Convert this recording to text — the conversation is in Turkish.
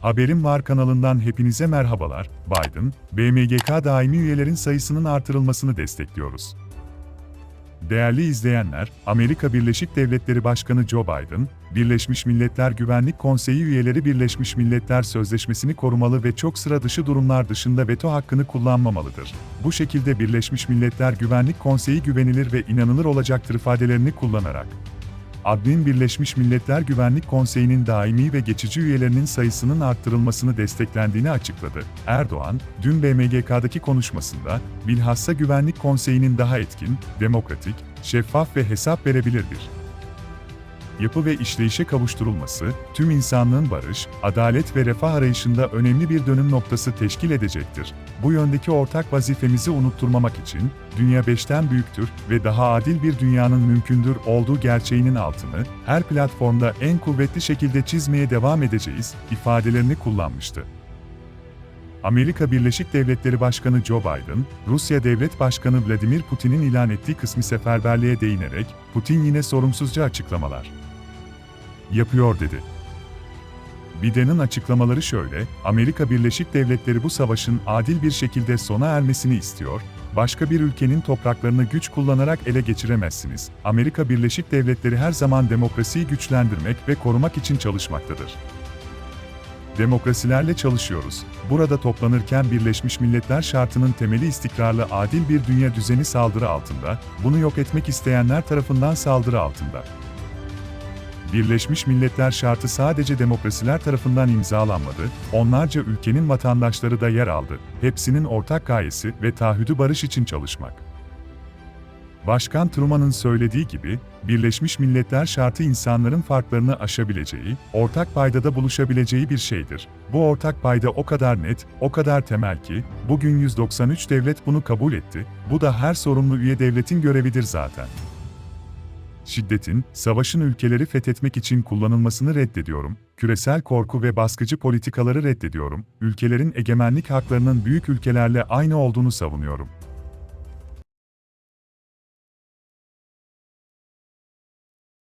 Haberim Var kanalından hepinize merhabalar. Biden, BMGK daimi üyelerin sayısının artırılmasını destekliyoruz. Değerli izleyenler, Amerika Birleşik Devletleri Başkanı Joe Biden, Birleşmiş Milletler Güvenlik Konseyi üyeleri Birleşmiş Milletler Sözleşmesi'ni korumalı ve çok sıra dışı durumlar dışında veto hakkını kullanmamalıdır. Bu şekilde Birleşmiş Milletler Güvenlik Konseyi güvenilir ve inanılır olacaktır ifadelerini kullanarak, Admin Birleşmiş Milletler Güvenlik Konseyi'nin daimi ve geçici üyelerinin sayısının arttırılmasını desteklendiğini açıkladı. Erdoğan, dün BMGK'daki konuşmasında, bilhassa Güvenlik Konseyi'nin daha etkin, demokratik, şeffaf ve hesap verebilir bir yapı ve işleyişe kavuşturulması, tüm insanlığın barış, adalet ve refah arayışında önemli bir dönüm noktası teşkil edecektir. Bu yöndeki ortak vazifemizi unutturmamak için, dünya beşten büyüktür ve daha adil bir dünyanın mümkündür olduğu gerçeğinin altını, her platformda en kuvvetli şekilde çizmeye devam edeceğiz, ifadelerini kullanmıştı. Amerika Birleşik Devletleri Başkanı Joe Biden, Rusya Devlet Başkanı Vladimir Putin'in ilan ettiği kısmi seferberliğe değinerek, Putin yine sorumsuzca açıklamalar yapıyor dedi. Biden'ın açıklamaları şöyle, Amerika Birleşik Devletleri bu savaşın adil bir şekilde sona ermesini istiyor, başka bir ülkenin topraklarını güç kullanarak ele geçiremezsiniz. Amerika Birleşik Devletleri her zaman demokrasiyi güçlendirmek ve korumak için çalışmaktadır. Demokrasilerle çalışıyoruz. Burada toplanırken Birleşmiş Milletler şartının temeli istikrarlı adil bir dünya düzeni saldırı altında, bunu yok etmek isteyenler tarafından saldırı altında. Birleşmiş Milletler şartı sadece demokrasiler tarafından imzalanmadı, onlarca ülkenin vatandaşları da yer aldı. Hepsinin ortak gayesi ve taahhüdü barış için çalışmak. Başkan Truman'ın söylediği gibi, Birleşmiş Milletler şartı insanların farklarını aşabileceği, ortak paydada buluşabileceği bir şeydir. Bu ortak payda o kadar net, o kadar temel ki, bugün 193 devlet bunu kabul etti, bu da her sorumlu üye devletin görevidir zaten şiddetin, savaşın ülkeleri fethetmek için kullanılmasını reddediyorum, küresel korku ve baskıcı politikaları reddediyorum, ülkelerin egemenlik haklarının büyük ülkelerle aynı olduğunu savunuyorum.